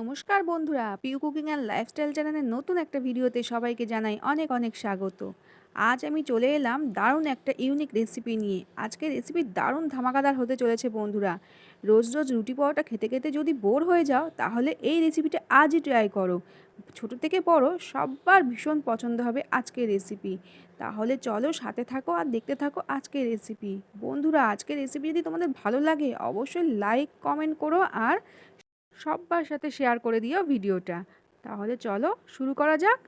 নমস্কার বন্ধুরা Piu cooking and lifestyle চ্যানেলের নতুন একটা ভিডিওতে সবাইকে জানাই অনেক অনেক স্বাগত। আজ আমি চলে এলাম দারুণ একটা ইউনিক রেসিপি নিয়ে। আজকের রেসিপি দারুণ ধামাকাদার হতে চলেছে বন্ধুরা। রোজ রোজ রুটি পরোটা খেতে খেতে যদি বোর হয়ে যাও, তাহলে এই রেসিপিটা আজই ট্রাই করো। ছোট থেকে বড় সবার ভীষণ পছন্দ হবে আজকের রেসিপি তাহলে চলো সাথে থাকো আর দেখতে থাকো আজকের রেসিপি বন্ধুরা, আজকের রেসিপি যদি তোমাদের ভালো লাগে, অবশ্যই লাইক কমেন্ট করো আর সবার সাথে শেয়ার করে দিও ভিডিওটা। তাহলে চলো শুরু করা যাক।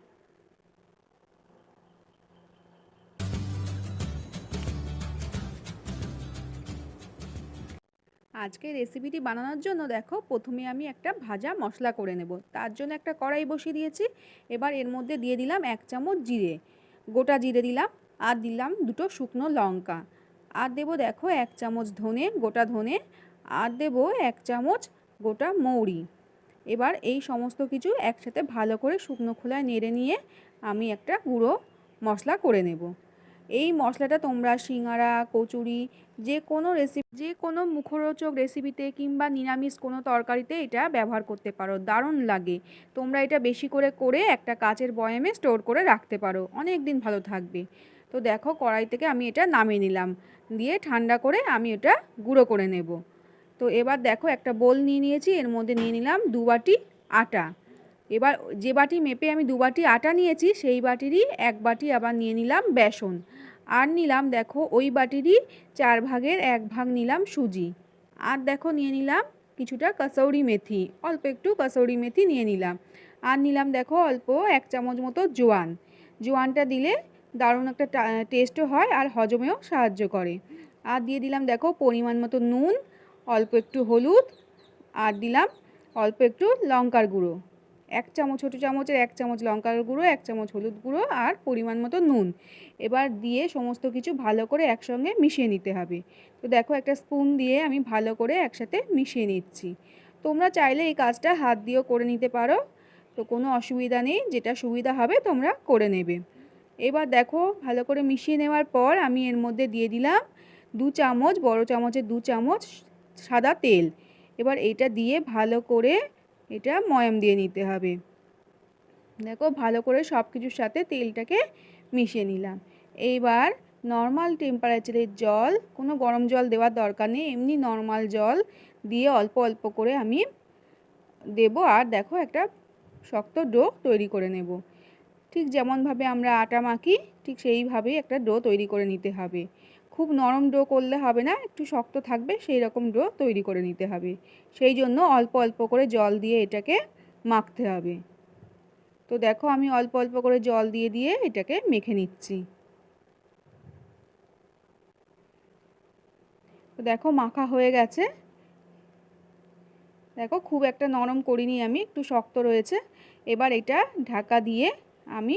আজকে রেসিপিটি বানানোর জন্য দেখো, প্রথমে আমি একটা ভাজা মশলা করে নেব। তার জন্য একটা কড়াই বসিয়ে দিয়েছি। এবার এর মধ্যে দিয়ে দিলাম এক চামচ জিরে। গোটা জিরে দিলাম আর দিলাম দুটো শুকনো লঙ্কা। আর দেবো দেখো এক চামচ ধনে, গোটা ধনে। আর দেবো এক চামচ গোটা মৌরি। এবার এই সমস্ত কিছু একসাথে ভালো করে শুকনো খোলায় নেড়ে নিয়ে আমি একটা গুঁড়ো মশলা করে নেব। এই মশলাটা তোমরা সিঙ্গারা, কচুরি, যে কোনো রেসিপি যে কোনো মুখরোচক রেসিপিতে কিংবা নিরামিষ কোনো তরকারিতে এটা ব্যবহার করতে পারো। দারুণ লাগে। তোমরা এটা বেশি করে করে একটা কাচের বয়ামে স্টোর করে রাখতে পারো। অনেক দিন ভালো থাকবে। তো দেখো কড়াই থেকে আমি এটা নামিয়ে নিলাম। দিয়ে ঠান্ডা করে আমি এটা গুঁড়ো করে নেব। তো এবার দেখো একটা বোল নিয়ে নিয়েছি, এর মধ্যে নিয়ে নিলাম দু বাটি আটা। এবার যে বাটি মেপে আমি দু বাটি আটা নিয়েছি, সেই বাটিরই এক বাটি আবার নিয়ে নিলাম বেসন। আর নিলাম দেখো ওই বাটিরই চার ভাগের এক ভাগ নিলাম সুজি। আর দেখো নিয়ে নিলাম কিছুটা কাসৌরি মেথি, অল্প একটু কাসৌরি মেথি নিয়ে নিলাম। আর নিলাম দেখো অল্প এক চামচ মতো জোয়ান। জোয়ানটা দিলে দারুণ একটা টেস্টও হয় আর হজমেও সাহায্য করে। আর দিয়ে দিলাম দেখো পরিমাণ মতো নুন অল্প একটু হলুদ আর দিলাম অল্প একটু লঙ্কার গুঁড়ো। এক চামচ, ছোটো চামচের এক চামচ লঙ্কার গুঁড়ো, এক চামচ হলুদ গুঁড়ো আর পরিমাণ মতো নুন। এবার দিয়ে সমস্ত কিছু ভালো করে একসঙ্গে মিশিয়ে নিতে হবে। তো দেখো একটা স্পুন দিয়ে আমি ভালো করে একসাথে মিশিয়ে নিচ্ছি। তোমরা চাইলে এই কাজটা হাত দিয়েও করে নিতে পারো। তো কোনো অসুবিধা নেই, যেটা সুবিধা হবে তোমরা করে নেবে। এবার দেখো ভালো করে মিশিয়ে নেওয়ার পর আমি এর মধ্যে দিয়ে দিলাম দু চামচ, বড় চামচের দু চামচ সাদা তেল। এবার এটা দিয়ে ভালো করে এটা ময়াম দিয়ে নিতে হবে। দেখো, ভালো করে সব কিছুর সাথে তেলটাকে মিশিয়ে নিলাম। এইবার নর্মাল টেম্পারেচারের জল, কোনো গরম জল দেওয়ার দরকার নেই, এমনি নর্মাল জল দিয়ে অল্প অল্প করে আমি দেব আর দেখো, একটা শক্ত ডো তৈরি করে নেব। ঠিক যেমনভাবে আমরা আটা মাখি, ঠিক সেইভাবেই একটা ডো তৈরি করে নিতে হবে। খুব নরম ডো করলে হবে না, একটু শক্ত থাকবে সেই রকম ডো তৈরি করে নিতে হবে। সেই জন্য অল্প অল্প করে জল দিয়ে এটাকে মাখতে হবে। তো দেখো আমি অল্প অল্প করে জল দিয়ে দিয়ে এটাকে মেখে নিচ্ছি। তো দেখো মাখা হয়ে গেছে। দেখো খুব একটা নরম করিনি আমি, একটু শক্ত রয়েছে। এবার এটা ঢাকা দিয়ে আমি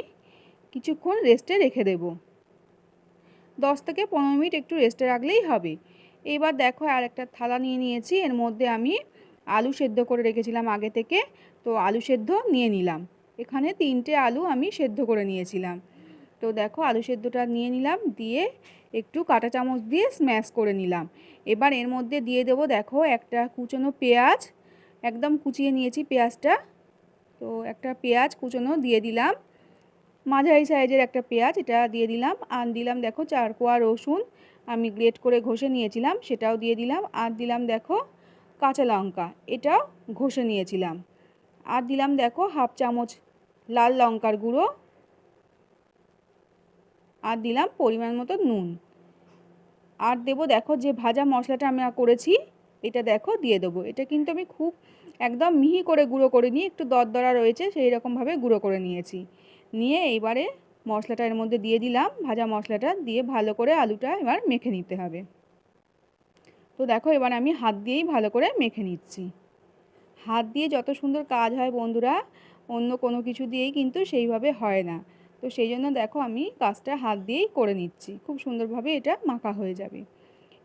কিছুক্ষণ রেস্টে রেখে দেবো। দশ থেকে পনেরো মিনিট একটু রেস্টে রাখলেই হবে। এবার দেখো আর একটা থালা নিয়ে নিয়েছি, এর মধ্যে আমি আলু সেদ্ধ করে রেখেছিলাম আগে থেকে। তো আলু সেদ্ধ নিয়ে নিলাম। এখানে তিনটে আলু আমি সেদ্ধ করে নিয়েছিলাম। তো দেখো আলু সেদ্ধটা নিয়ে নিলাম, দিয়ে একটু কাঁটা চামচ দিয়ে স্ম্যাশ করে নিলাম। এবার এর মধ্যে দিয়ে দেবো দেখো একটা কুচনো পেঁয়াজ। একদম কুচিয়ে নিয়েছি পেঁয়াজটা। তো একটা পেঁয়াজ কুচনো দিয়ে দিলাম। মাঝারি সাইজের একটা পেঁয়াজ এটা দিয়ে দিলাম। আর দিলাম দেখো চার কোয়া রসুন। আমি গ্রেট করে ঘষে নিয়েছিলাম, সেটাও দিয়ে দিলাম। আর দিলাম দেখো কাঁচা লঙ্কা, এটাও ঘষে নিয়েছিলাম। আর দিলাম দেখো হাফ চামচ লাল লঙ্কার গুঁড়ো। আর দিলাম পরিমাণ মতো নুন। আর দেবো দেখো যে ভাজা মশলাটা আমরা করেছি, এটা দেখো দিয়ে দেবো। এটা কিন্তু আমি খুব একদম মিহি করে গুঁড়ো করে নিয়ে একটু দরদরা রয়েছে সেই রকমভাবে গুঁড়ো করে নিয়েছি। নিয়ে এইবারে মশলাটা এর মধ্যে দিয়ে দিলাম। ভাজা মশলাটা দিয়ে ভালো করে আলুটা এবার মেখে নিতে হবে। তো দেখো এবার আমি হাত দিয়েই ভালো করে মেখে নিচ্ছি। হাত দিয়ে যত সুন্দর কাজ হয় বন্ধুরা, অন্য কোনো কিছু দিয়েই কিন্তু সেইভাবে হয় না। তো সেই জন্য দেখো আমি কাজটা হাত দিয়েই করে নিচ্ছি। খুব সুন্দরভাবে এটা মাখা হয়ে যাবে।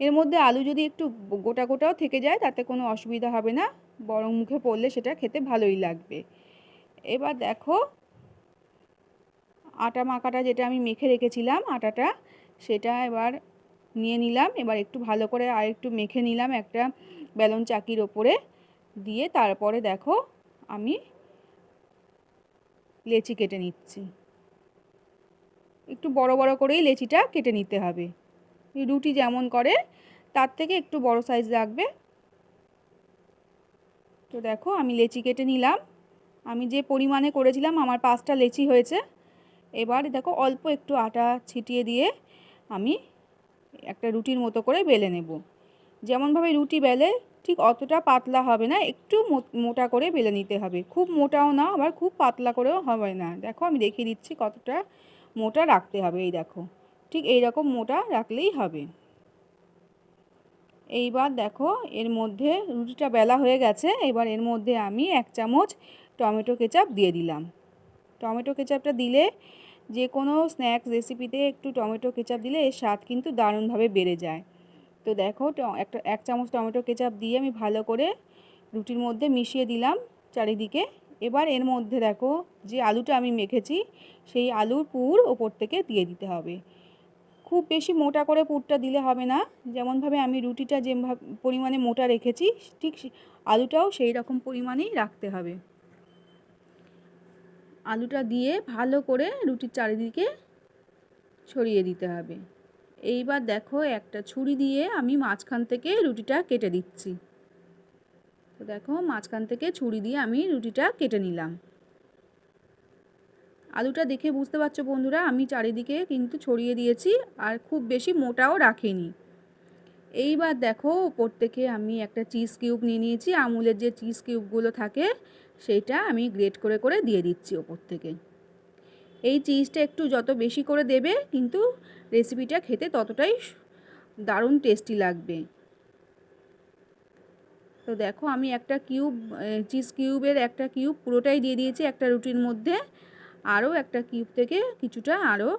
এর মধ্যে আলু যদি একটু গোটা গোটাও থেকে যায়, তাতে কোনো অসুবিধা হবে না। বরং মুখে পড়লে সেটা খেতে ভালোই লাগবে। এবার দেখো আটা মাখাটা যেটা আমি মেখে রেখেছিলাম আটাটা, সেটা এবার নিয়ে নিলাম। এবার একটু ভালো করে আর একটু মেখে নিলাম একটা বেলন চাকির ওপরে দিয়ে তারপরে দেখো আমি লেচি কেটে নিচ্ছি। একটু বড় বড় করেই লেচিটা কেটে নিতে হবে। রুটি যেমন করে, তার থেকে একটু বড় সাইজ লাগবে। তো দেখো আমি লেচি কেটে নিলাম। আমি যে পরিমাণে করেছিলাম, আমার পাঁচটা লেচি হয়েছে এবার দেখো অল্প একটু আটা ছিটিয়ে দিয়ে আমি একটা রুটির মতো করে বেলে নেব। যেমনভাবে রুটি বেলে, ঠিক অতটা পাতলা হবে না, একটু মোটা করে বেলে নিতে হবে। খুব মোটাও না, আবার খুব পাতলা করেও হবে না। দেখো আমি দেখিয়ে দিচ্ছি কতটা মোটা রাখতে হবে, এই দেখো। ঠিক এই রকম মোটা রাখলেই হবে। এইবার দেখো এর মধ্যে রুটিটা বেলা হয়ে গেছে, এবার এর মধ্যে আমি এক চামচ টমেটো কেচাপ দিয়ে দিলাম। টমেটো কেচাপটা দিলে যে কোনো স্ন্যাক্স রেসিপিতে একটু টমেটো কেচাপ দিলে এর স্বাদ কিন্তু দারুণভাবে বেড়ে যায়। তো দেখো একটা, এক চামচ টমেটো কেচাপ দিয়ে আমি ভালো করে রুটির মধ্যে মিশিয়ে দিলাম চারিদিকে। এবার এর মধ্যে দেখো, যে আলুটা আমি মেখেছি, সেই আলুর পুর ওপর থেকে দিয়ে দিতে হবে। খুব বেশি মোটা করে পুরটা দিলে হবে না, যেমনভাবে আমি রুটিটা যে পরিমাণে মোটা রেখেছি, ঠিক আলুটাও সেই রকম পরিমাণেই রাখতে হবে। আলুটা দিয়ে ভালো করে রুটির চারিদিকে ছড়িয়ে দিতে হবে। এইবার দেখো একটা ছুরি দিয়ে আমি মাঝখান থেকে রুটিটা কেটে দিচ্ছি। তো দেখো মাঝখান থেকে ছুরি দিয়ে আমি রুটিটা কেটে নিলাম। আলুটা দেখে বুঝতে পারছ বন্ধুরা, আমি চারিদিকে কিন্তু ছড়িয়ে দিয়েছি আর খুব বেশি মোটাও রাখিনি। এইবার দেখো ওপর থেকে আমি একটা চিজ কিউব নিয়ে নিয়েছি। আমুলের যে চিজ কিউবগুলো থাকে সেইটা আমি গ্রেট করে করে দিয়ে দিচ্ছি ওপর থেকে। এই চিজটা একটু যত বেশি করে দেবে, কিন্তু রেসিপিটা খেতে ততটাই দারুণ টেস্টি লাগবে। তো দেখো, আমি একটা কিউব চিজ কিউবের একটা কিউব পুরোটাই দিয়ে দিয়েছি একটা রুটির মধ্যে। আরও একটা কিউব থেকে কিছুটা আরও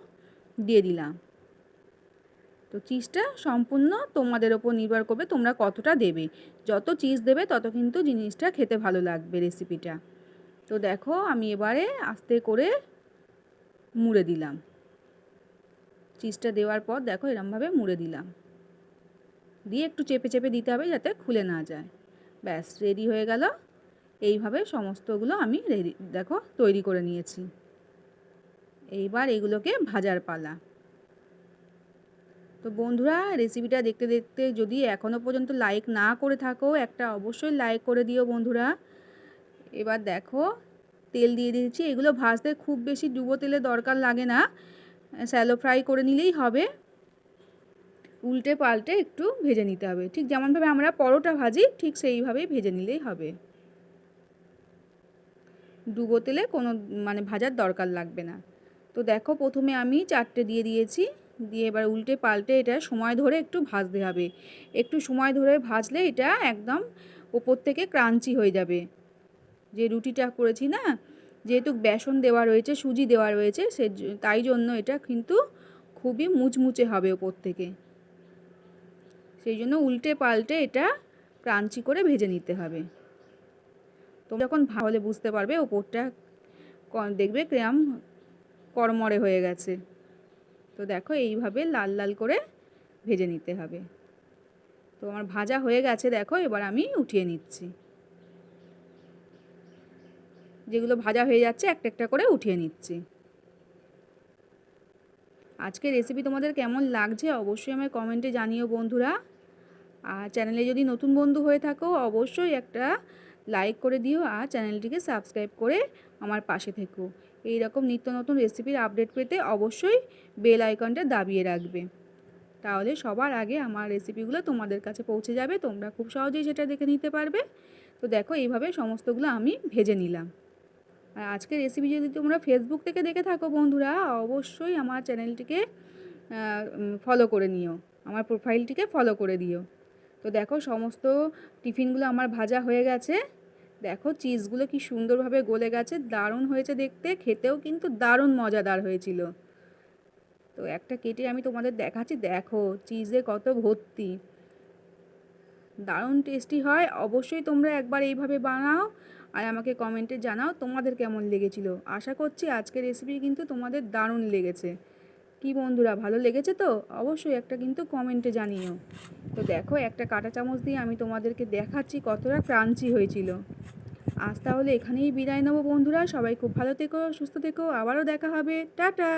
দিয়ে দিলাম। তো চিজটা সম্পূর্ণ তোমাদের ওপর নির্ভর করবে তোমরা কতটা দেবে। যত চিজ দেবে, তত কিন্তু জিনিসটা খেতে ভালো লাগবে রেসিপিটা তো দেখো, আমি এবারে আস্তে করে মুড়ে দিলাম। চিজটা দেওয়ার পর দেখো, এরমভাবে মুড়ে দিলাম। দিয়ে একটু চেপে চেপে দিতে হবে যাতে খুলে না যায়। ব্যাস রেডি হয়ে গেল। এইভাবে সমস্তগুলো আমি রেডি, দেখো, তৈরি করে নিয়েছি। এইবার এগুলোকে ভাজার পালা। তো বন্ধুরা রেসিপিটা দেখতে দেখতে যদি এখনও পর্যন্ত লাইক না করে থাকো, একটা অবশ্যই লাইক করে দিও বন্ধুরা। এবার দেখো, তেল দিয়ে দিয়েছি এগুলো ভাজতে খুব বেশি ডুবো তেলের দরকার লাগে না। স্যালো ফ্রাই করে নিলেই হবে। উল্টে পাল্টে একটু ভেজে নিতে হবে। ঠিক যেমনভাবে আমরা পরোটা ভাজি, ঠিক সেইভাবেই ভেজে নিলেই হবে। ডুবো তেলে কোনো মানে ভাজার দরকার লাগবে না। তো দেখো, প্রথমে আমি চারটে দিয়ে দিয়েছি। দিয়ে এবার উল্টে পাল্টে এটা সময় ধরে একটু ভাজতে হবে। একটু সময় ধরে ভাজলে এটা একদম ওপর থেকে ক্রাঞ্চি হয়ে যাবে। যে রুটিটা করেছি না, যেহেতু বেসন দেওয়া রয়েছে, সুজি দেওয়া রয়েছে, সে তাই জন্য এটা কিন্তু খুবই মুচমুচে হবে ওপর থেকে। সেই জন্য উল্টে পাল্টে এটা ক্রাঞ্চি করে ভেজে নিতে হবে। তো যখন ভালো বুঝতে পারবে ওপরটা দেখবে ক্রাম কড়মড়ে হয়ে গেছে। তো দেখো এইভাবে লাল লাল করে ভেজে নিতে হবে। তো আমার ভাজা হয়ে গেছে দেখো, এবার আমি উঠিয়ে নিচ্ছি। যেগুলো ভাজা হয়ে যাচ্ছে একটা একটা করে উঠিয়ে নিচ্ছি। আজকে রেসিপি তোমাদের কেমন লাগছে অবশ্যই আমার কমেন্টে জানিও বন্ধুরা। আর চ্যানেলে যদি নতুন বন্ধু হয়ে থাকো, অবশ্যই একটা লাইক করে দিও আর চ্যানেলটিকে সাবস্ক্রাইব করে আমার পাশে থেকো। এই রকম নিত্য নতুন রেসিপির আপডেট পেতে অবশ্যই বেল আইকনটা দাবিয়ে রাখবে। তাহলে সবার আগে আমার রেসিপিগুলো তোমাদের কাছে পৌঁছে যাবে, তোমরা খুব সহজেই সেটা দেখে নিতে পারবে। তো দেখো, এইভাবে সমস্তগুলো আমি ভেজে নিলাম। আর আজকের রেসিপি যদি তোমরা ফেসবুক থেকে দেখে থাকো বন্ধুরা, অবশ্যই আমার চ্যানেলটিকে ফলো করে নিও। আমার প্রোফাইলটিকে ফলো করে দিও। তো দেখো, সমস্ত টিফিনগুলো আমার ভাজা হয়ে গেছে। দেখো চিজগুলো কি সুন্দরভাবে গলে গেছে, দারুণ হয়েছে দেখতে, খেতেও কিন্তু দারুণ মজাদার হয়েছিল। তো একটা কেটে আমি তোমাদের দেখাচ্ছি, দেখো চিজে কত ভর্তি। দারুণ টেস্টি হয়, অবশ্যই তোমরা একবার এইভাবে বানাও আর আমাকে কমেন্টে জানাও তোমাদের কেমন লেগেছিল। আশা করছি আজকের রেসিপি কিন্তু তোমাদের দারুণ লেগেছে। কি বন্ধুরা, ভালো লেগেছে তো? অবশ্যই একটা কিন্তু কমেন্টে জানিও। তো দেখো একটা কাঁটা চামচ দিয়ে আমি তোমাদেরকে দেখাচ্ছি কতটা ক্রাঞ্চি হয়েছিল। আজ তাহলে এখানেই বিদায় নেব বন্ধুরা। সবাই খুব ভালো থেকো, সুস্থ থেকো। আবারও দেখা হবে। টাটা!